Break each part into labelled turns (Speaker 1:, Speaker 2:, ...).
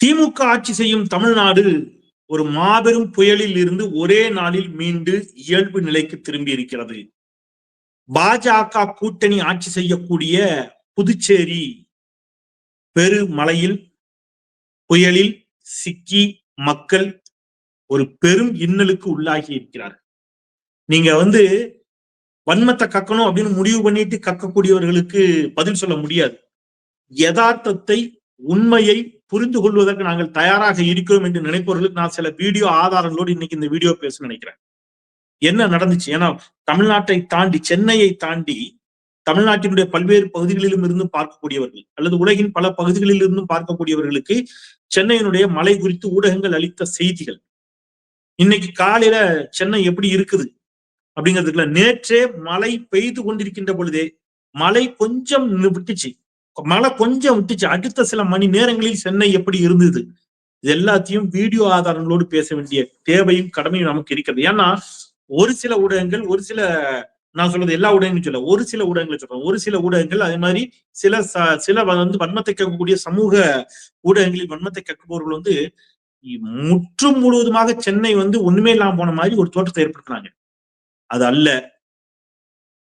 Speaker 1: திமுக ஆட்சி செய்யும் தமிழ்நாடு ஒரு மாபெரும் புயலில் இருந்து ஒரே நாளில் மீண்டு இயல்பு நிலைக்கு திரும்பி இருக்கிறது. பாஜக கூட்டணி ஆட்சி செய்யக்கூடிய புதுச்சேரி பெருமலையில் புயலில் சிக்கி மக்கள் ஒரு பெரும் இன்னலுக்கு உள்ளாகி இருக்கிறார் நீங்க வந்து வன்மத்தை கக்கணும் அப்படின்னு முடிவு பண்ணிட்டு கக்கக்கூடியவர்களுக்கு பதில் சொல்ல முடியாது. யதார்த்தத்தை உண்மையை புரிந்து கொள்வதற்கு நாங்கள் தயாராக இருக்கிறோம் என்று நினைப்பவர்களுக்கு நான் சில வீடியோ ஆதாரங்களோடு இன்னைக்கு இந்த வீடியோ பேச நினைக்கிறேன். என்ன நடந்துச்சு? ஏன்னா தமிழ்நாட்டை தாண்டி சென்னையை தாண்டி தமிழ்நாட்டினுடைய பல்வேறு பகுதிகளிலும் இருந்தும் பார்க்கக்கூடியவர்கள் அல்லது உலகின் பல பகுதிகளில் இருந்தும் பார்க்கக்கூடியவர்களுக்கு சென்னையினுடைய மலை குறித்து ஊடகங்கள் அளித்த செய்திகள். இன்னைக்கு காலையில சென்னை எப்படி இருக்குது? அப்படிங்கிறதுக்குல நேற்றே மழை பெய்து கொண்டிருக்கின்ற பொழுதே மழை கொஞ்சம் விட்டுச்சு மழை கொஞ்சம் விட்டுச்சு. அடுத்த சில மணி நேரங்களில் சென்னை எப்படி இருந்தது? இது எல்லாத்தையும் வீடியோ ஆதாரங்களோடு பேச வேண்டிய தேவையும் கடமையும் நமக்கு இருக்கிறது. ஏன்னா ஒரு சில ஊடகங்கள் ஒரு சில நான் சொல்றது எல்லா ஊடகங்களும் சொல்ல ஒரு சில ஊடகங்களை சொல்றேன். ஒரு சில ஊடகங்கள் அதே மாதிரி சில சில வந்து வன்மத்தை கேட்கக்கூடிய சமூக ஊடகங்களில் வன்மத்தை கேட்கப்பவர்கள் வந்து முற்றும் முழுவதுமாக சென்னை வந்து ஒண்ணுமே இல்லாம போன மாதிரி ஒரு தோற்றத்தை ஏற்படுத்தினாங்க அது அல்ல.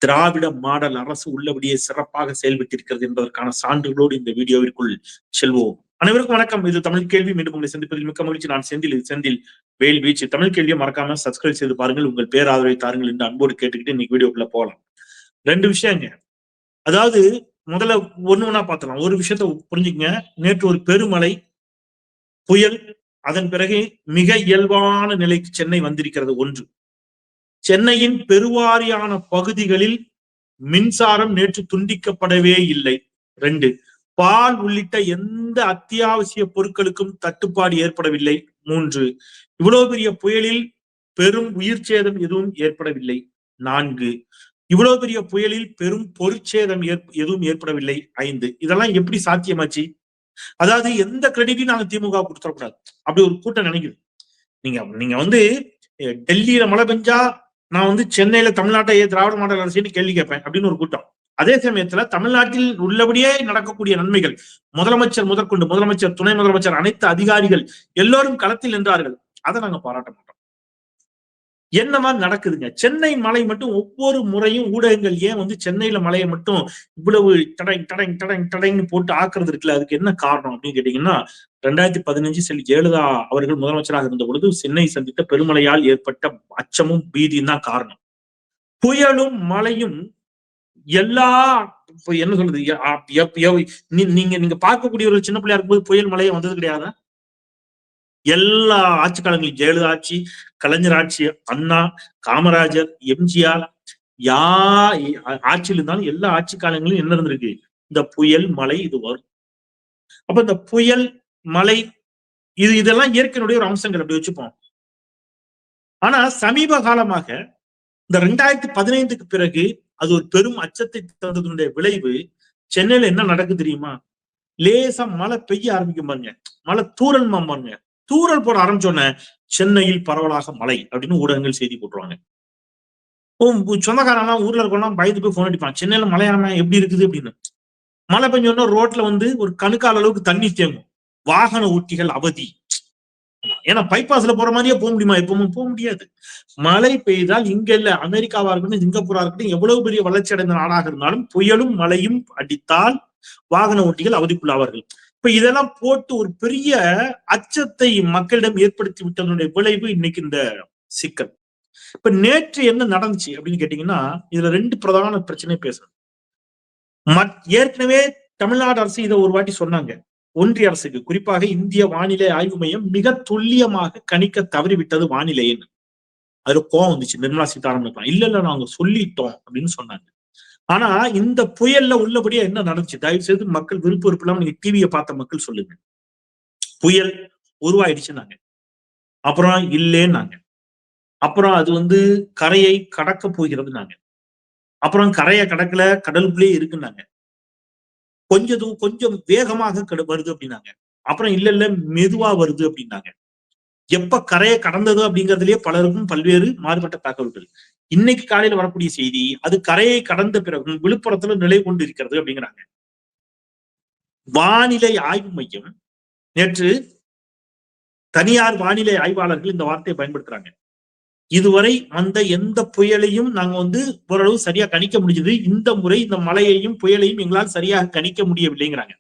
Speaker 1: திராவிட மாடல் அரசு உள்ளபடியே சிறப்பாக செயல்பட்டிருக்கிறது என்பதற்கான சான்றுகளோடு இந்த வீடியோவிற்குள் செல்வோம். அனைவருக்கும் வணக்கம். இது தமிழ் கேள்வி. மீண்டும் உங்களை சந்திப்பதில் மிக்க மகிழ்ச்சி. நான் செந்தில். இது செந்தில் வேல் வீச்சு. தமிழ் கேள்வியை மறக்காம சப்ஸ்கிரைப் செய்து பாருங்கள். உங்கள் பேராதரவை தாருங்கள் என்று அன்போடு கேட்டுக்கிட்டு இன்னைக்கு வீடியோக்குள்ள போகலாம். ரெண்டு விஷயங்க. அதாவது முதல்ல ஒண்ணு ஒண்ணா பார்த்தலாம் ஒரு விஷயத்த புரிஞ்சுக்கங்க. நேற்று ஒரு பெருமழை புயல் அதன் பிறகு மிக இயல்பான நிலைக்கு சென்னை வந்திருக்கிறது ஒன்று. சென்னையின் பெருவாரியான பகுதிகளில் மின்சாரம் நேற்று துண்டிக்கப்படவே இல்லை. ரெண்டு பால் உள்ளிட்ட எந்த அத்தியாவசிய பொருட்களுக்கும் தட்டுப்பாடு ஏற்படவில்லை. மூன்று இவ்வளவு பெரிய புயலில் பெரும் உயிர் சேதம் எதுவும் ஏற்படவில்லை. நான்கு இவ்வளவு பெரிய புயலில் பெரும் பொருட்சேதம் எதுவும் ஏற்படவில்லை. ஐந்து இதெல்லாம் எப்படி சாத்தியமாச்சு? அதாவது எந்த கிரெடிட்டையும் நாங்க திமுக கொடுத்துடக்கூடாது. அப்படி ஒரு கூட்டம் நினைக்குது. நீங்க நீங்க வந்து டெல்லியில மழை பெஞ்சா நான் வந்து சென்னையில தமிழ்நாட்டை திராவிட மாடல் அரசுன்னு கேள்வி கேட்பேன் அப்படின்னு ஒரு கூட்டம். அதே சமயத்துல தமிழ்நாட்டில் உள்ளபடியே நடக்கக்கூடிய நன்மைகள் முதலமைச்சர் முதற்கொண்டு முதலமைச்சர் துணை முதலமைச்சர் அனைத்து அதிகாரிகள் எல்லோரும் களத்தில் நின்றார்கள். அதை நாங்க பாராட்ட மாட்டோம். என்ன மாதிரி நடக்குதுங்க? சென்னை மலை மட்டும் ஒவ்வொரு முறையும் ஊடகங்கள் ஏன் வந்து சென்னையில மலையை மட்டும் இவ்வளவு டடை டடை டடை டடைன்னு போட்டு ஆக்குறது இருக்குல்ல? அதுக்கு என்ன காரணம் அப்படின்னு கேட்டீங்கன்னா ரெண்டாயிரத்தி பதினஞ்சு செல்வி ஜெயலலிதா அவர்கள் முதலமைச்சராக இருந்த பொழுது சென்னை சந்தித்த பெருமழையால் ஏற்பட்ட அச்சமும் பீதியும் தான் காரணம். புயலும் மழையும் எல்லா என்ன சொல்றது? நீங்க நீங்க பார்க்கக்கூடிய ஒரு சின்ன பிள்ளையா இருக்கும்போது புயல் மழையே வந்தது கிடையாது? எல்லா ஆட்சி காலங்களிலும் ஜெயலலிதா ஆட்சி கலைஞர் ஆட்சி அண்ணா காமராஜர் எம்ஜிஆர் யா ஆட்சியில் இருந்தாலும் எல்லா ஆட்சி காலங்களிலும் என்ன இருந்திருக்கு இந்த புயல் மழை இது வரும். அப்ப இந்த புயல் மழை இது இதெல்லாம் இயற்கையினுடைய ஒரு அம்சங்கள் அப்படி வச்சுப்போம். ஆனா சமீப காலமாக இந்த ரெண்டாயிரத்தி பதினைந்துக்கு பிறகு அது ஒரு பெரும் அச்சத்தை தந்ததுடைய விளைவு சென்னையில என்ன நடக்குது தெரியுமா? லேசா மழை பெய்ய ஆரம்பிக்கும் பாருங்க. மழை தூரல் பாருங்க. தூரல் போட ஆரம்பிச்சோன்ன சென்னையில் பரவலாக மழை அப்படின்னு ஊடகங்கள் செய்தி போட்டுருவாங்க. சொந்தக்காரன் ஊர்ல இருக்கணும் பயந்து போய் போன் அடிப்பான் சென்னையில மழையாம எப்படி இருக்குது? அப்படின்னு. மழை பெஞ்சோன்னா ரோட்ல வந்து ஒரு கணுக்கால அளவுக்கு தண்ணி தேங்கும். வாகன ஊட்டிகள் அவதி. ஏன்னா பைபாஸ்ல போற மாதிரியே போக முடியுமா? எப்பவும் போக முடியாது. மழை பெய்தால் இங்க இல்ல அமெரிக்காவா இருக்கட்டும் சிங்கப்பூரா இருக்கட்டும் எவ்வளவு பெரிய வளர்ச்சி அடைந்த நாடாக இருந்தாலும் புயலும் மழையும் அடித்தால் வாகன ஓட்டிகள் அவதிக்குள்ளாவார்கள். இப்ப இதெல்லாம் போட்டு ஒரு பெரிய அச்சத்தை மக்களிடம் ஏற்படுத்தி விட்டதனுடைய விளைவு இன்னைக்கு இந்த சிக்கல். இப்ப நேற்று என்ன நடந்துச்சு அப்படின்னு கேட்டீங்கன்னா இதுல ரெண்டு பிரதான பிரச்சனை பேசணும் ஏற்கனவே தமிழ்நாடு அரசு இதை ஒரு வாட்டி சொன்னாங்க. ஒன்றிய அரசுக்கு குறிப்பாக இந்திய வானிலை ஆய்வு மையம் மிக துல்லியமாக கணிக்க தவறிவிட்டது வானிலைன்னு. அதுல கோவம் வந்துச்சு. நிர்மலா சீதாராமன் இல்ல இல்ல நாங்க சொல்லிட்டோம் அப்படின்னு சொன்னாங்க. ஆனா இந்த புயல்ல உள்ளபடியா என்ன நடந்துச்சு? தயவு செய்து மக்கள் விருப்ப விருப்பம் நீங்க டிவியை பார்த்த மக்கள் சொல்லுங்க. புயல் உருவாயிடுச்சுன்னாங்க. அப்புறம் இல்லேன்னாங்க. அப்புறம் அது வந்து கரையை கடக்க போகிறதுனாங்க. அப்புறம் கரையை கடக்கல கடலுக்குள்ளே இருக்குன்னாங்க. கொஞ்சம் கொஞ்சம் வேகமாக வருது அப்படின்னாங்க. அப்புறம் இல்ல இல்ல மெதுவா வருது அப்படின்னாங்க. எப்ப கரையை கடந்தது அப்படிங்கிறதுலயே பலருக்கும் பல்வேறு மாறுபட்ட தகவல்கள். இன்னைக்கு காலையில வரக்கூடிய செய்தி அது கரையை கடந்த பிறகும் விழுப்புரத்துல நிலை கொண்டு இருக்கிறது அப்படிங்கிறாங்க. வானிலை ஆய்வு மையம் நேற்று தனியார் வானிலை ஆய்வாளர்கள் இந்த வார்த்தையை பயன்படுத்துறாங்க. இதுவரை வந்த எந்த புயலையும் நாங்க வந்து ஓரளவு சரியா கணிக்க முடிஞ்சது. இந்த முறை இந்த மழையையும் புயலையும் எங்களால் சரியாக கணிக்க முடியவில்லைங்கிறாங்க.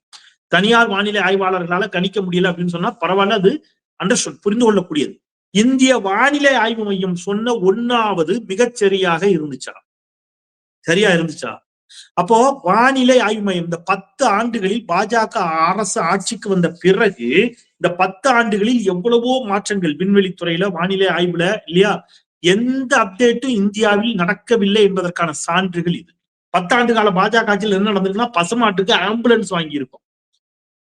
Speaker 1: தனியார் வானிலை ஆய்வாளர்களால கணிக்க முடியல அப்படின்னு சொன்னா பரவாயில்ல அது அண்டர்ஸ்டாண்ட் புரிந்து கொள்ளக்கூடியது இந்திய வானிலை ஆய்வு மையம் சொன்ன ஒன்னாவது மிகச்சரியாக இருந்துச்சா? சரியா இருந்துச்சா? அப்போ வானிலை ஆய்வு மையம் இந்த பத்து ஆண்டுகளில் பாஜக அரசு ஆட்சிக்கு வந்த பிறகு இந்த பத்து ஆண்டுகளில் எவ்வளவோ மாற்றங்கள் விண்வெளித்துறையில வானிலை ஆய்வுல இல்லையா? எந்த அப்டேட்டும் இந்தியாவில் நடக்கவில்லை என்பதற்கான சான்றுகள் இது. பத்தாண்டு கால பாஜக ஆட்சியில் என்ன நடந்திருக்குன்னா பசுமாட்டுக்கு ஆம்புலன்ஸ் வாங்கி இருக்கும்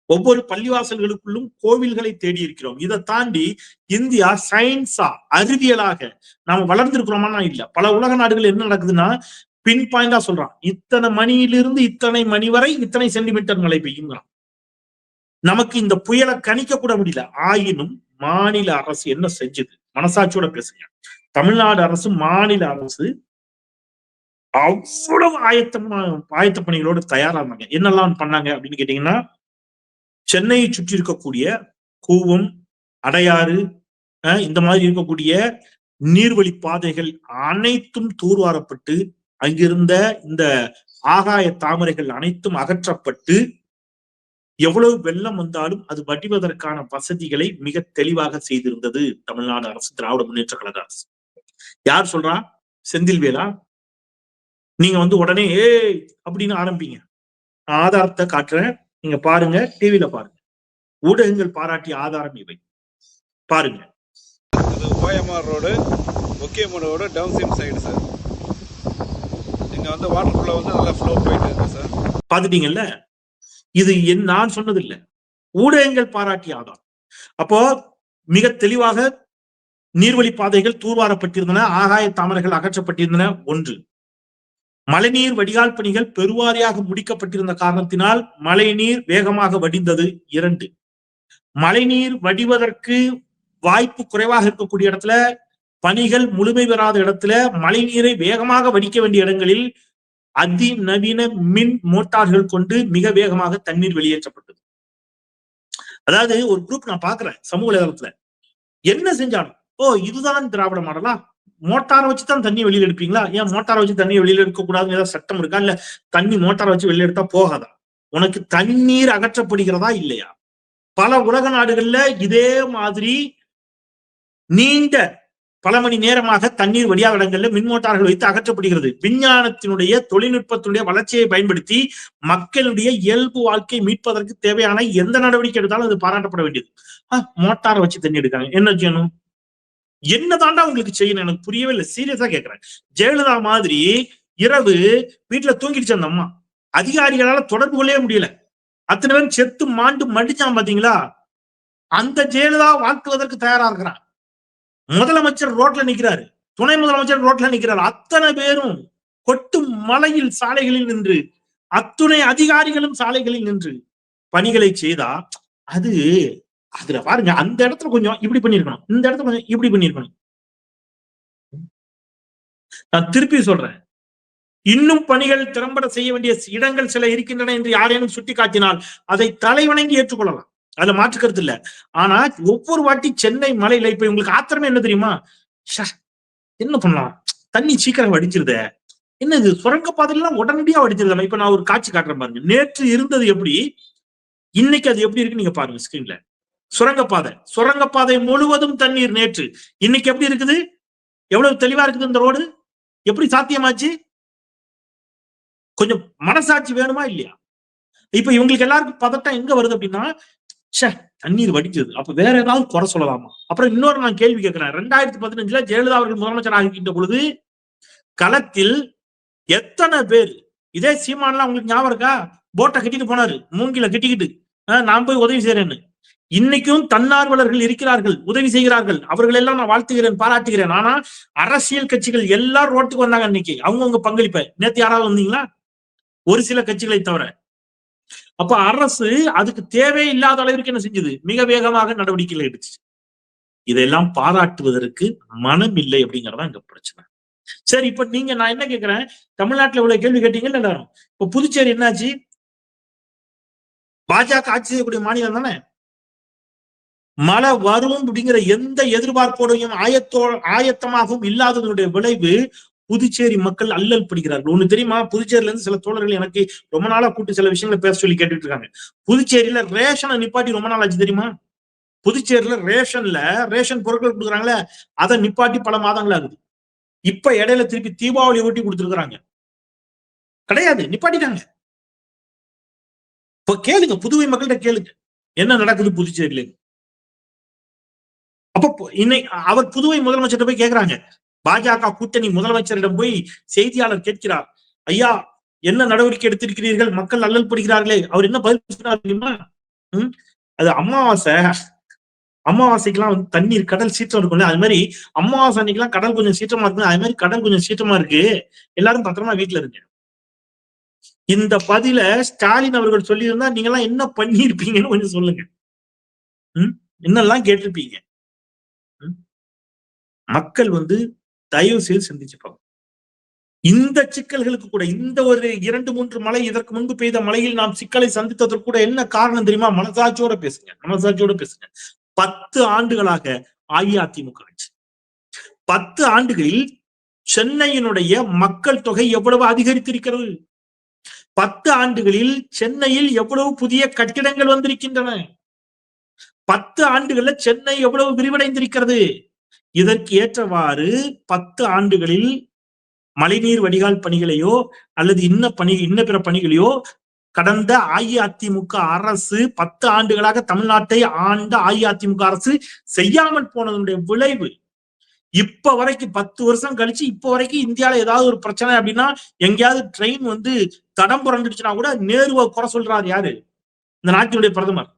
Speaker 1: ஒவ்வொரு பள்ளிவாசல்களுக்குள்ளும் கோவில்களை தேடி இருக்கிறோம். இதை தாண்டி இந்தியா சயின்ஸா அறிவியலாக நாம வளர்ந்திருக்கிறோமா இல்ல. பல உலக நாடுகள் என்ன நடக்குதுன்னா பின் பாயிண்டா சொல்றான். இத்தனை மணியிலிருந்து இத்தனை மணி வரை இத்தனை சென்டிமீட்டர் மழை பெய்யுங்கிறான். நமக்கு இந்த புயலை கணிக்க கூட முடியல. ஆயினும் மாநில அரசு என்ன செஞ்சது? மனசாட்சியோட பேசுங்க. தமிழ்நாடு அரசு மாநில அரசு அவ்வளவு ஆயத்தமா ஆயத்த பணிகளோடு தயாரானாங்க என்னெல்லாம் பண்ணாங்க அப்படின்னு கேட்டீங்கன்னா சென்னையை சுற்றி இருக்கக்கூடிய கூவம் அடையாறு இந்த மாதிரி இருக்கக்கூடிய நீர்வழி பாதைகள் அனைத்தும் தூர்வாரப்பட்டு அங்கிருந்த இந்த ஆகாய தாமரைகள் அனைத்தும் அகற்றப்பட்டு எவ்வளவு வெள்ளம் வந்தாலும் அது வடிவதற்கான வசதிகளை மிக தெளிவாக செய்திருந்தது தமிழ்நாடு அரசு திராவிட முன்னேற்ற கழக அரசு. யார் சொல்றா? செந்தில்வேலா நீங்க வந்து உடனே ஏ அப்படின்னு ஆரம்பிங்க. ஆதாரத்தை காட்டுறேன். நீங்க பாருங்க டிவியில பாருங்க. ஊடகங்கள் பாராட்டிய ஆதாரம் இவை. பாருங்க.
Speaker 2: இது ஓஎம்ஆர் ரோடு முக்கியமான ரோடு டவுன் சிம் சைடு சார் இங்க வந்து வாட்டர் ஃப்ளோ வந்து நல்லா ஃப்ளோ போயிட்டு இருக்கு சார்
Speaker 1: பாத்துட்டீங்கல்ல இது என் நான் சொன்னது இல்ல ஊடகங்கள் பாராட்டிய ஆதாரம். அப்போ மிக தெளிவாக நீர்வழி பாதைகள் தூர்வாரப்பட்டிருந்தன ஆகாய தாமரைகள் அகற்றப்பட்டிருந்தன ஒன்று. மழைநீர் வடிகால் பணிகள் பெருவாரியாக முடிக்கப்பட்டிருந்த காரணத்தினால் மழைநீர் வேகமாக வடிந்தது இரண்டு. மழைநீர் வடிவதற்கு வாய்ப்பு குறைவாக இருக்கக்கூடிய இடத்துல பணிகள் முழுமை பெறாத இடத்துல மழைநீரை வேகமாக வடிக்க வேண்டிய இடங்களில் அதிநவீன மின் மோட்டார்கள் கொண்டு மிக வேகமாக தண்ணீர் வெளியேற்றப்பட்டது. அதாவது ஒரு குரூப் நான் பாக்குறேன் சமூக வலைதளத்துல. என்ன செஞ்சாலும் ஓ இதுதான் திராவிட மாடலா? மோட்டாரை வச்சு தான் தண்ணி வெளியில எடுப்பீங்களா? ஏன் மோட்டாரை வச்சு தண்ணி வெளியில எடுக்க கூடாதுன்னு ஏதாவது சட்டம் இருக்கா? இல்ல தண்ணி மோட்டாரை வச்சு வெளியில எடுத்தா போகாதா? உனக்கு தண்ணீர் அகற்றப்படுகிறதா இல்லையா? பல உலக நாடுகள்ல இதே மாதிரி நீண்ட பல மணி நேரமாக தண்ணீர் வடியாத இடங்கள்ல மின் மோட்டார்கள் வைத்து அகற்றப்படுகிறது. விஞ்ஞானத்தினுடைய தொழில்நுட்பத்தினுடைய வளர்ச்சியை பயன்படுத்தி மக்களுடைய இயல்பு வாழ்க்கை மீட்பதற்கு தேவையான எந்த நடவடிக்கை எடுத்தாலும் அது பாராட்டப்பட வேண்டியது. ஆஹ் மோட்டாரை வச்சு தண்ணி எடுக்காங்க என்ன செய்யணும்? என்ன தாண்டா உங்களுக்கு செய்யணும்? எனக்கு புரியவே இல்லை. சீரியஸா கேக்குறேன். ஜெயலலிதா மாதிரி இரவு வீட்டுல தூங்கிடுச்சு அந்த அம்மா. அதிகாரிகளால தொடர்பு கொள்ளவே முடியல. அத்தனை பேரும் செத்து மாண்டு மடிச்சான் பாத்தீங்களா? அந்த ஜெயலலிதா வாக்குவதற்கு தயாரா இருக்கிறான். முதலமைச்சர் ரோட்ல நிக்கிறாரு. துணை முதலமைச்சர் ரோட்ல நிக்கிறாரு. அத்தனை பேரும் கொட்டும் மலையில் சாலைகளில் நின்று அத்துணை அதிகாரிகளும் சாலைகளில் நின்று பணிகளை செய்தா அது அதுல பாருங்க அந்த இடத்துல கொஞ்சம் இப்படி பண்ணிருக்கணும் இந்த இடத்துல கொஞ்சம் இப்படி பண்ணிருக்கணும் நான் திருப்பி சொல்றேன். இன்னும் பணிகள் திறம்பட செய்ய வேண்டிய இடங்கள் சில இருக்கின்றன என்று யாரேனும் சுட்டி காட்டினால் அதை தலைவணங்கி ஏற்றுக்கொள்ளலாம். அதுல மாற்றுக்கிறது இல்ல. ஆனா ஒவ்வொரு வாட்டி சென்னை மலையில இப்ப உங்களுக்கு ஆத்திரமே என்ன தெரியுமா? என்ன பண்ணலாம்? தண்ணி சீக்கிரம் வடிச்சிருத என்ன இது சுரங்கப்பாதையெல்லாம் உடனடியா வடிஞ்சிருதா. இப்ப நான் ஒரு காட்சி காட்டுறேன் பாருங்க. நேற்று இருந்தது எப்படி? இன்னைக்கு அது எப்படி இருக்கு நீங்க பாருங்க ஸ்கிரீன்ல சுரங்கப்பாதை. சுரங்கப்பாதை முழுவதும் தண்ணீர் நேற்று. இன்னைக்கு எப்படி இருக்குது? எவ்வளவு தெளிவா இருக்குது இந்த ரோடு? எப்படி சாத்தியமாச்சு? கொஞ்சம் மனசாட்சி வேணுமா இல்லையா? இப்ப இவங்களுக்கு எல்லாருக்கும் பதட்டம் எங்க வருது அப்படின்னா ஷே தண்ணீர் வடிஞ்சது. அப்ப வேற ஏதாவது குறை சொல்லலாமா? அப்புறம் இன்னொரு நான் கேள்வி கேட்கிறேன். ரெண்டாயிரத்தி பதினஞ்சுல ஜெயலலிதா அவர்கள் முதலமைச்சர் ஆகின்ற பொழுது களத்தில் எத்தனை பேர்? இதே சீமான்லாம் உங்களுக்கு ஞாபகம் இருக்கா? போட்டை கட்டிட்டு போனாரு. மூங்கில கட்டிக்கிட்டு. நான் போய் உதவி செய்யறேன்னு இன்னைக்கும் தன்னார்வலர்கள் இருக்கிறார்கள் உதவி செய்கிறார்கள். அவர்கள் எல்லாம் நான் வாழ்த்துகிறேன் பாராட்டுகிறேன். ஆனா அரசியல் கட்சிகள் எல்லாரும் ரோட்டுக்கு வந்தாங்க இன்னைக்கு. அவங்கவுங்க பங்களிப்பை. நேத்து யாராவது வந்தீங்களா? ஒரு சில கட்சிகளை தவிர. அப்ப அரசு அதுக்கு தேவை இல்லாத அளவிற்கு என்ன செஞ்சது? மிக வேகமாக நடவடிக்கைகள் எடுத்துச்சு. இதெல்லாம் பாராட்டுவதற்கு மனம் இல்லை அப்படிங்கறதா இங்க பிரச்சனை. சரி இப்ப நீங்க நான் என்ன கேக்குறேன்? தமிழ்நாட்டுல இவ்வளவு கேள்வி கேட்டீங்கல்ல எல்லாரும். இப்ப புதுச்சேரி என்னாச்சு? பாஜக ஆட்சி செய்யக்கூடிய மாநிலம் தானே? மழை வரும் அப்படிங்கிற எந்த எதிர்பார்ப்போடையும் ஆயத்தோ ஆயத்தமாகவும் இல்லாததனுடைய விளைவு புதுச்சேரி மக்கள் அல்லல் படுகிறார்கள். ஒண்ணு தெரியுமா? புதுச்சேரியில இருந்து சில தோழர்கள் எனக்கு ரொம்ப நாளா கூட்டு சில விஷயங்களை பேச சொல்லி கேட்டுட்டு இருக்காங்க. புதுச்சேரியில ரேஷனை நிப்பாட்டி ரொம்ப நாள் ஆச்சு தெரியுமா? புதுச்சேரியில ரேஷன்ல ரேஷன் பொருட்கள் கொடுக்குறாங்களே அதை நிப்பாட்டி பல மாதங்கள் ஆகுது. இப்ப இடையில திருப்பி தீபாவளி ஒட்டி கொடுத்துருக்குறாங்க. கிடையாது நிப்பாட்டிட்டாங்க. இப்ப கேளுங்க புதுவை மக்கள்கிட்ட கேளுங்க. என்ன நடக்குது புதுச்சேரியில? அப்ப இன்னைக்கு அவர் புதுவை முதலமைச்சர்கிட்ட போய் கேக்குறாங்க. பாஜக கூட்டணி முதலமைச்சரிடம் போய் செய்தியாளர் கேட்கிறார். ஐயா என்ன நடவடிக்கை எடுத்திருக்கிறீர்கள்? மக்கள் அல்லல் படுகிறார்களே. அவர் என்ன பதில் சொன்னார் தெரியுமா? அது அமாவாசை. அமாவாசைக்கெல்லாம் வந்து தண்ணீர் கடல் சீற்றம் இருக்கும்ல அது மாதிரி அமாவாசை அன்னைக்கெல்லாம் கடல் கொஞ்சம் சீற்றமா இருக்கு அது மாதிரி கடல் கொஞ்சம் சீற்றமா இருக்கு. எல்லாரும் பத்திரமா வீட்டுல இருங்க. இந்த பதில ஸ்டாலின் அவர்கள் சொல்லியிருந்தா நீங்க எல்லாம் என்ன பண்ணிருப்பீங்கன்னு கொஞ்சம் சொல்லுங்க. ம்? என்னெல்லாம் கேட்டிருப்பீங்க? மக்கள் வந்து தயவு செய்து சிந்திச்சுப்பாங்க இந்த சிக்கல்களுக்கு கூட இந்த ஒரு இரண்டு மூன்று மழை இதற்கு முன்பு பெய்த மழையில் நாம் சிக்கலை சந்தித்ததற்கு கூட என்ன காரணம் தெரியுமா? மனசாட்சியோட பேசுங்க மனசாட்சியோட பேசுங்க. பத்து ஆண்டுகளாக அஇஅதிமுக ஆட்சி. பத்து ஆண்டுகளில் சென்னையினுடைய மக்கள் தொகை எவ்வளவு அதிகரித்திருக்கிறது? பத்து ஆண்டுகளில் சென்னையில் எவ்வளவு புதிய கட்டிடங்கள் வந்திருக்கின்றன? பத்து ஆண்டுகள்ல சென்னை எவ்வளவு விரிவடைந்திருக்கிறது? இதற்கு ஏற்றவாறு பத்து ஆண்டுகளில் மழைநீர் வடிகால் பணிகளையோ அல்லது இன்ன பணி இன்ன பிற பணிகளையோ கடந்த அஇஅதிமுக அரசு பத்து ஆண்டுகளாக தமிழ்நாட்டை ஆண்ட அஇஅதிமுக அரசு செய்யாமல் போனதனுடைய விளைவு. இப்ப வரைக்கும் பத்து வருஷம் கழிச்சு இப்ப வரைக்கும் இந்தியால ஏதாவது ஒரு பிரச்சனை அப்படின்னா எங்கேயாவது ட்ரெயின் வந்து தடம் புரண்டுச்சுன்னா கூட நேருவை குறை சொல்றாரு யாரு? இந்த நாட்டினுடைய பிரதமர்.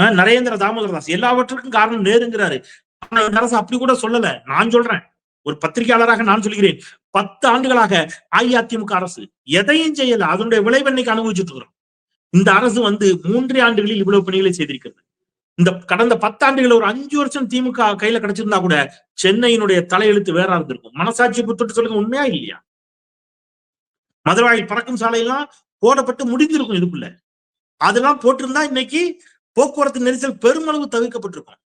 Speaker 1: ஆஹ் நரேந்திர தாமோதர தாஸ் எல்லாவற்றுக்கும் காரணம் நேருங்கிறாரு. அரசு அப்படி கூட சொல்லல. நான் சொல்றேன். ஒரு பத்திரிகையாளராக நான் சொல்கிறேன். பத்து ஆண்டுகளாக அஇஅதிமுக அரசு எதையும் செய்யல. அதனுடைய விளைவு இன்னைக்கு அனுபவிச்சுட்டு இருக்கிறோம். இந்த அரசு வந்து மூன்றே ஆண்டுகளில் இவ்வளவு பணிகளை செய்திருக்கிறது. இந்த கடந்த பத்தாண்டுகள் ஒரு அஞ்சு வருஷம் திமுக கையில கிடைச்சிருந்தா கூட சென்னையினுடைய தலையெழுத்து வேற இருந்திருக்கும். மனசாட்சி புத்தட்டு சொல்லுங்க உண்மையா இல்லையா? மதுரவாயில் பறக்கும் சாலையெல்லாம் போடப்பட்டு முடிந்திருக்கும் இதுக்குள்ள. அதெல்லாம் போட்டிருந்தா இன்னைக்கு போக்குவரத்து நெரிசல் பெருமளவு தவிர்க்கப்பட்டிருக்கும்.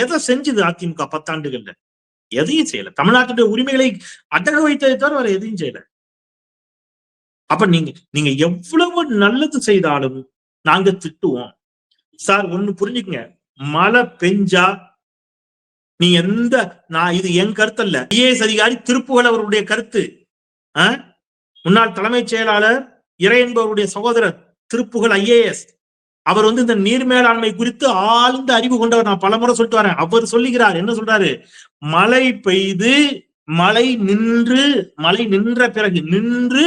Speaker 1: எதை செஞ்சது அதிமுக பத்தாண்டுகள்ல? எதையும் செய்யல. தமிழ்நாட்டுடைய உரிமைகளை அடக வைத்ததை தவிர வேற எதையும் செய்யல. அப்ப நீங்க நீங்க எவ்வளவு நல்லது செய்தாலும் நாங்க திட்டுவோம். சார் ஒண்ணு புரிஞ்சுக்கங்க. மழை பெஞ்சா நீ எந்த நான் இது என் கருத்து அல்ல ஐஏஎஸ் அதிகாரி திருப்புகள் அவருடைய கருத்து. முன்னாள் தலைமைச் செயலாளர் இறை என்பவருடைய சகோதரர் திருப்புகள் ஐஏஎஸ். அவர் வந்து இந்த நீர் மேலாண்மை குறித்து ஆழ்ந்த அறிவு கொண்டவர். நான் பலமுறை சொல்லிட்டு வரேன். அவர் சொல்லுகிறார். என்ன சொல்றாரு? மழை பெய்து மழை நின்று மழை நின்ற பிறகு நின்று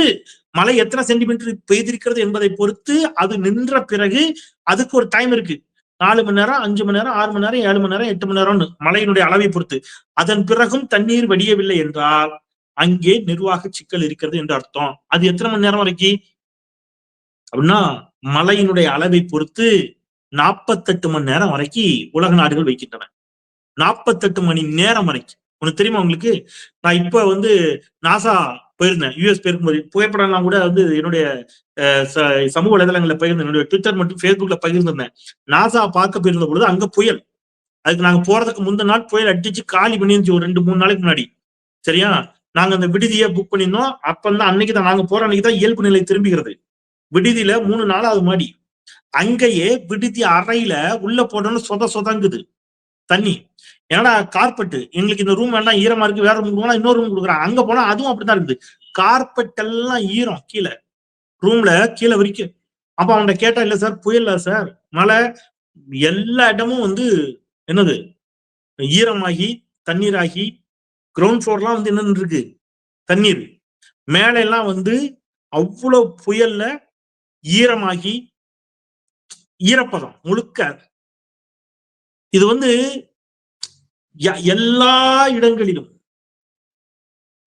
Speaker 1: மழை எத்தனை சென்டிமீட்டர் பெய்திருக்கிறது என்பதை பொறுத்து அது நின்ற பிறகு அதுக்கு ஒரு டைம் இருக்கு. நாலு மணி நேரம் அஞ்சு மணி நேரம் ஆறு மணி நேரம் ஏழு மணி நேரம் எட்டு மணி நேரம்னு மழையினுடைய அளவை பொறுத்து. அதன் பிறகும் தண்ணீர் வடியவில்லை என்றால் அங்கே நிர்வாக சிக்கல் இருக்கிறது என்று அர்த்தம். அது எத்தனை மணி நேரம் வரைக்கும் அப்படின்னா மழையினுடைய அளவை பொறுத்து நாற்பத்தெட்டு மணி நேரம் வரைக்கும் உலக நாடுகள் வைக்கின்றன. நாற்பத்தெட்டு மணி நேரம் வரைக்கும் உனக்கு தெரியுமா உங்களுக்கு? நான் இப்ப வந்து நாசா போயிருந்தேன். யூஎஸ் போயிருக்கும்போது புகைப்படம்லாம் கூட வந்து என்னுடைய ச- சமூக வலைதளங்களில் பகிர்ந்தேன். என்னுடைய ட்விட்டர் மற்றும் ஃபேஸ்புக்ல பகிர்ந்திருந்தேன். நாசா பார்க்க போயிருந்த பொழுது அங்க புயல். அதுக்கு நாங்க போறதுக்கு முந்தின நாள் புயல் அடிச்சு காலி பண்ணிருந்துச்சு ஒரு ரெண்டு மூணு நாளைக்கு முன்னாடி. சரியா? நாங்க அந்த விடுதியை புக் பண்ணியிருந்தோம். அப்ப தான் அன்னைக்கு தான் நாங்க போற அன்னைக்கு தான் இயல்பு நிலை திரும்புகிறது. விடுதியில மூணு நாளாவது மாடி அங்கேயே விடுதி அறையில உள்ள போடணும்னு சொத சொதங்குது. தண்ணி. ஏன்னா கார்பெட் எங்களுக்கு இந்த ரூம் வேண்டாம் ஈரமா இருக்கு வேற ரூம் போனா இன்னொரு ரூம் கொடுக்குறாங்க அங்க போனா அதுவும் அப்படிதான் இருக்குது கார்பெட் எல்லாம் ஈரம் கீழே. ரூம்ல கீழே வரைக்கும். அப்ப அவன்கிட்ட கேட்டா இல்ல சார் புயல்ல சார். மழை. எல்லா இடமும் வந்து என்னது? ஈரமாகி தண்ணீராகி கிரவுண்ட் ஃப்ளோர்லாம் வந்து என்னன்னு இருக்கு? தண்ணீர். மேலெல்லாம் வந்து அவ்வளோ புயல்ல ஈரமாகி ஈரப்பதம் முழுக்க. இது வந்து ய- எல்லா இடங்களிலும்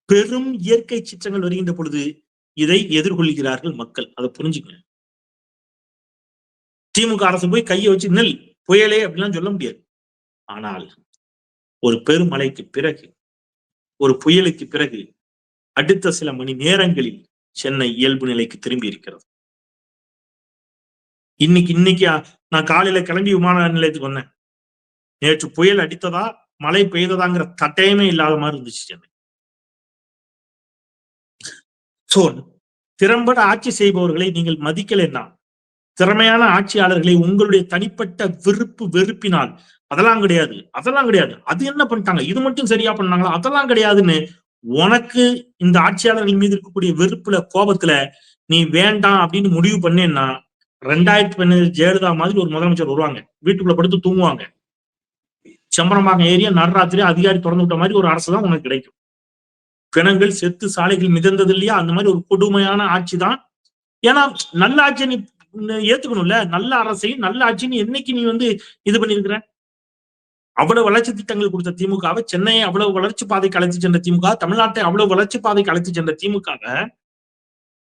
Speaker 1: பெரும் இயற்கை சீற்றங்கள் வருகின்ற பொழுது இதை எதிர்கொள்கிறார்கள் மக்கள். அதை புரிஞ்சுக்கணும் திமுக அரசு போய் கையை வச்சு நெல் புயலே அப்படிலாம் சொல்ல முடியாது. ஆனால் ஒரு பெருமழைக்கு பிறகு ஒரு புயலுக்கு பிறகு அடுத்த சில மணி நேரங்களில் சென்னை இயல்பு நிலைக்கு திரும்பி இருக்கிறது. இன்னைக்கு இன்னைக்கு நான் காலையில கிளம்பி விமான நிலையத்துக்கு வந்தேன். நேற்று புயல் அடித்ததா மழை பெய்ததாங்கிற தட்டையமே இல்லாத மாதிரி இருந்துச்சு சென்னை. சோ திறம்பட ஆட்சி செய்பவர்களை நீங்கள் மதிக்கலைன்னா திறமையான ஆட்சியாளர்களை உங்களுடைய தனிப்பட்ட விருப்பு வெறுப்பினால் அதெல்லாம் கிடையாது அதெல்லாம் கிடையாது. அது என்ன பண்ணிட்டாங்க? இது மட்டும் சரியா பண்ணாங்களா? அதெல்லாம் கிடையாதுன்னு உனக்கு இந்த ஆட்சியாளர்கள் மீது இருக்கக்கூடிய வெறுப்புல கோபத்துல நீ வேண்டாம் அப்படின்னு முடிவு பண்ணேன்னா ரெண்டாயிரத்தி பதினஞ்சு ஜெயலலிதா மாதிரி ஒரு முதலமைச்சர் வருவாங்க. வீட்டுக்குள்ள படுத்து தூங்குவாங்க. செம்பரம்பாக்கம் ஏரியா நடராத்திரி அதிகாரி திறந்து விட்ட மாதிரி ஒரு அரசு தான் உனக்கு கிடைக்கும். பிணங்கள் செத்து சாலைகள் மிதந்தது இல்லையா? அந்த மாதிரி ஒரு கொடுமையான ஆட்சி தான். ஏன்னா நல்ல ஆட்சியை நீ ஏத்துக்கணும்ல. நல்ல அரசையும் நல்ல ஆட்சின்னு என்னைக்கு நீ வந்து இது பண்ணிருக்கிற அவ்வளவு வளர்ச்சி திட்டங்கள் கொடுத்த திமுகவை சென்னையை அவ்வளவு வளர்ச்சி பாதைக்கு அழைத்து சென்ற திமுக தமிழ்நாட்டை அவ்வளவு வளர்ச்சி பாதைக்கு அழைத்து சென்ற திமுகவை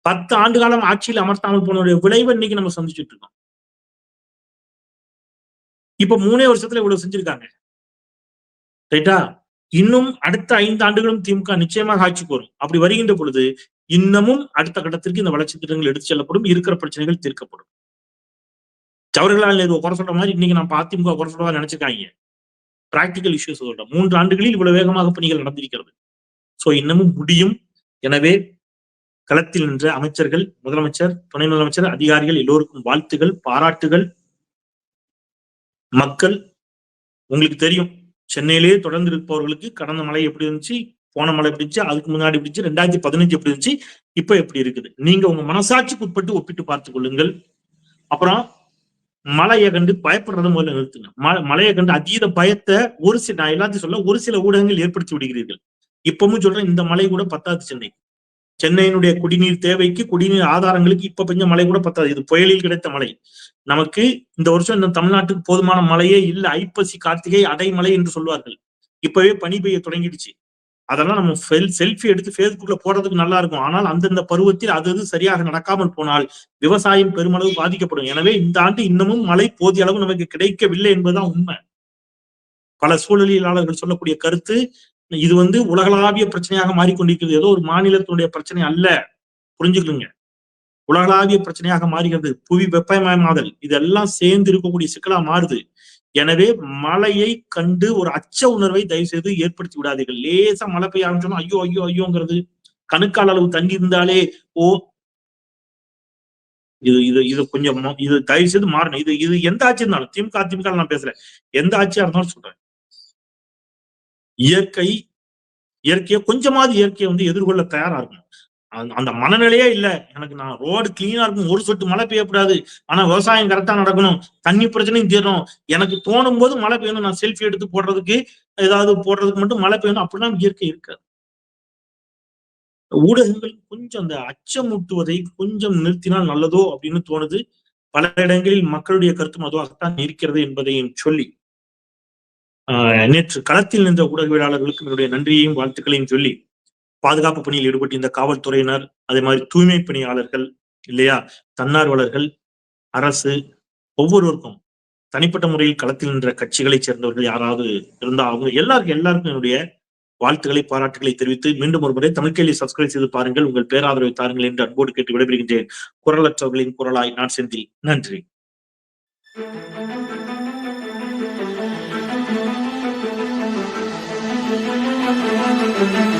Speaker 1: பத்து ஆண்டு காலம் ஆட்சியில் அமர்த்தாமல் போனோட விளைவு இன்னைக்கு நம்ம சந்திச்சுட்டு இருக்கோம். இப்ப மூணே வருஷத்துல இவ்வளவு செஞ்சிருக்காங்க. ரைட்டா? இன்னும் அடுத்த ஐந்து ஆண்டுகளும் திமுக நிச்சயமாக ஆட்சிக்கு வரும் அப்படி வருகின்ற பொழுது இன்னமும் அடுத்த கட்டத்திற்கு இந்த வளர்ச்சி திட்டங்கள் எடுத்து செல்லப்படும் இருக்கிற பிரச்சனைகள் தீர்க்கப்படும். ஜவஹர்லால் நேரு குறை சொல்ற மாதிரி இன்னைக்கு நான் அதிமுக குறை சொல்றதா நினைச்சிருக்காங்க. பிராக்டிக்கல் இஷ்யூஸ் சொல்றேன். மூன்று ஆண்டுகளில் இவ்வளவு வேகமாக பணிகள் நடந்திருக்கிறது. சோ இன்னமும் முடியும். எனவே களத்தில் நின்ற அமைச்சர்கள் முதலமைச்சர் துணை முதலமைச்சர் அதிகாரிகள் எல்லோருக்கும் வாழ்த்துகள் பாராட்டுகள். மக்கள் உங்களுக்கு தெரியும் சென்னையிலேயே தொடர்ந்து இருப்பவர்களுக்கு கடந்த மழை எப்படி இருந்துச்சு போன மழை எப்படி இருந்துச்சு அதுக்கு முன்னாடி எப்படி இருந்துச்சு ரெண்டாயிரத்தி பதினஞ்சு எப்படி இருந்துச்சு இப்ப எப்படி இருக்குது? நீங்க உங்க மனசாட்சிக்கு உட்பட்டு ஒப்பிட்டு பார்த்துக் கொள்ளுங்கள். அப்புறம் மழையை கண்டு பயப்படுறத முதல்ல நிறுத்துங்க. ம- மழையை கண்டு அதீத பயத்தை ஒரு சில நான் எல்லாத்தையும் சொல்ல ஒரு சில ஊடகங்கள் ஏற்படுத்தி விடுகிறீர்கள். இப்பவும் சொல்றேன் இந்த மழை கூட பத்தாது சென்னை சென்னையினுடைய குடிநீர் தேவைக்கு குடிநீர் ஆதாரங்களுக்கு இப்ப பெஞ்ச மழை கூட பத்தாது. இது புயலில் கிடைத்த மழை. நமக்கு இந்த வருஷம் இந்த தமிழ்நாட்டுக்கு போதுமான மழையே இல்லை. ஐப்பசி கார்த்திகை அடைமழை என்று சொல்வார்கள். இப்பவே பனி பெய்ய தொடங்கிடுச்சு. அதெல்லாம் நம்ம செல்ஃபி எடுத்து ஃபேஸ்புக்ல போடுறதுக்கு நல்லா இருக்கும். ஆனால் அந்தந்த பருவத்தில் அது அது சரியாக நடக்காமல் போனால் விவசாயம் பெருமளவு பாதிக்கப்படும். எனவே இந்த ஆண்டு இன்னமும் மழை போதிய அளவு நமக்கு கிடைக்கவில்லை என்பதுதான் உண்மை. பல சூழலியலாளர்கள் சொல்லக்கூடிய கருத்து இது வந்து உலகளாவிய பிரச்சனையாக மாறிக்கொண்டிருக்கிறது. ஏதோ ஒரு மாநிலத்தினுடைய பிரச்சனை அல்ல. புரிஞ்சுக்கலுங்க உலகளாவிய பிரச்சனையாக மாறுகிறது. புவி வெப்பமயமாதல் இதெல்லாம் சேர்ந்து இருக்கக்கூடிய சிக்கலா மாறுது. எனவே மழையை கண்டு ஒரு அச்ச உணர்வை தயவு செய்து ஏற்படுத்தி விடாதீர்கள். லேசா மழை பெய்ய ஆரம்பிச்சோம்னா ஐயோ ஐயோ ஐயோங்கிறது. கணுக்கால் அளவு தண்ணி இருந்தாலே ஓ! இது இது இது கொஞ்சம் இது தயவு செய்து மாறணும். இது இது எந்த ஆட்சி இருந்தாலும் திமுக அதிமுக நான் பேசுறேன். எந்த ஆட்சியா இருந்தாலும் சொல்றேன். இயற்கை இயற்கையை கொஞ்சமாவது இயற்கையை வந்து எதிர்கொள்ள தயாரா இருக்கும் அந்த- மனநிலையே இல்ல. எனக்கு நான் ரோடு கிளீனா இருக்கும் ஒரு சொட்டு மழை பெய்யக்கூடாது. ஆனா விவசாயம் கரெக்டா நடக்கணும். தண்ணி பிரச்சனையும் தீரணும். எனக்கு தோணும் போது மழை பெய்யணும். நான் செல்ஃபி எடுத்து போடுறதுக்கு ஏதாவது போடுறதுக்கு மட்டும் மழை பெய்யணும். அப்படிலாம் இயற்கை இருக்காது. ஊடகங்கள் கொஞ்சம் அந்த அச்சமூட்டுவதை கொஞ்சம் நிறுத்தினால் நல்லதோ அப்படின்னு தோணுது. பல இடங்களில் மக்களுடைய கருத்தும் அதுவாகத்தான் இருக்கிறது என்பதையும் சொல்லி நேற்று களத்தில் நின்ற ஊடகவியலாளர்களுக்கு என்னுடைய நன்றியையும் வாழ்த்துக்களையும் சொல்லி பாதுகாப்பு பணியில் ஈடுபட்டிருந்த இந்த காவல்துறையினர் அதே மாதிரி தூய்மை பணியாளர்கள் இல்லையா தன்னார்வலர்கள் அரசு ஒவ்வொருவருக்கும் தனிப்பட்ட முறையில் களத்தில் நின்ற கட்சிகளைச் சேர்ந்தவர்கள் யாராவது இருந்தா அவங்க எல்லாருக்கும் எல்லாருக்கும் என்னுடைய வாழ்த்துக்களை பாராட்டுகளை தெரிவித்து மீண்டும் ஒரு முறை தமிழ் கேள்வி சப்ஸ்கிரைப் செய்து பாருங்கள் உங்கள் பேராதரவை தாருங்கள் என்று அன்போடு கேட்டு விடைபெறுகின்றேன் குரலற்றவர்களின் குரலாய் நான் செந்தில். நன்றி.
Speaker 3: Thank you.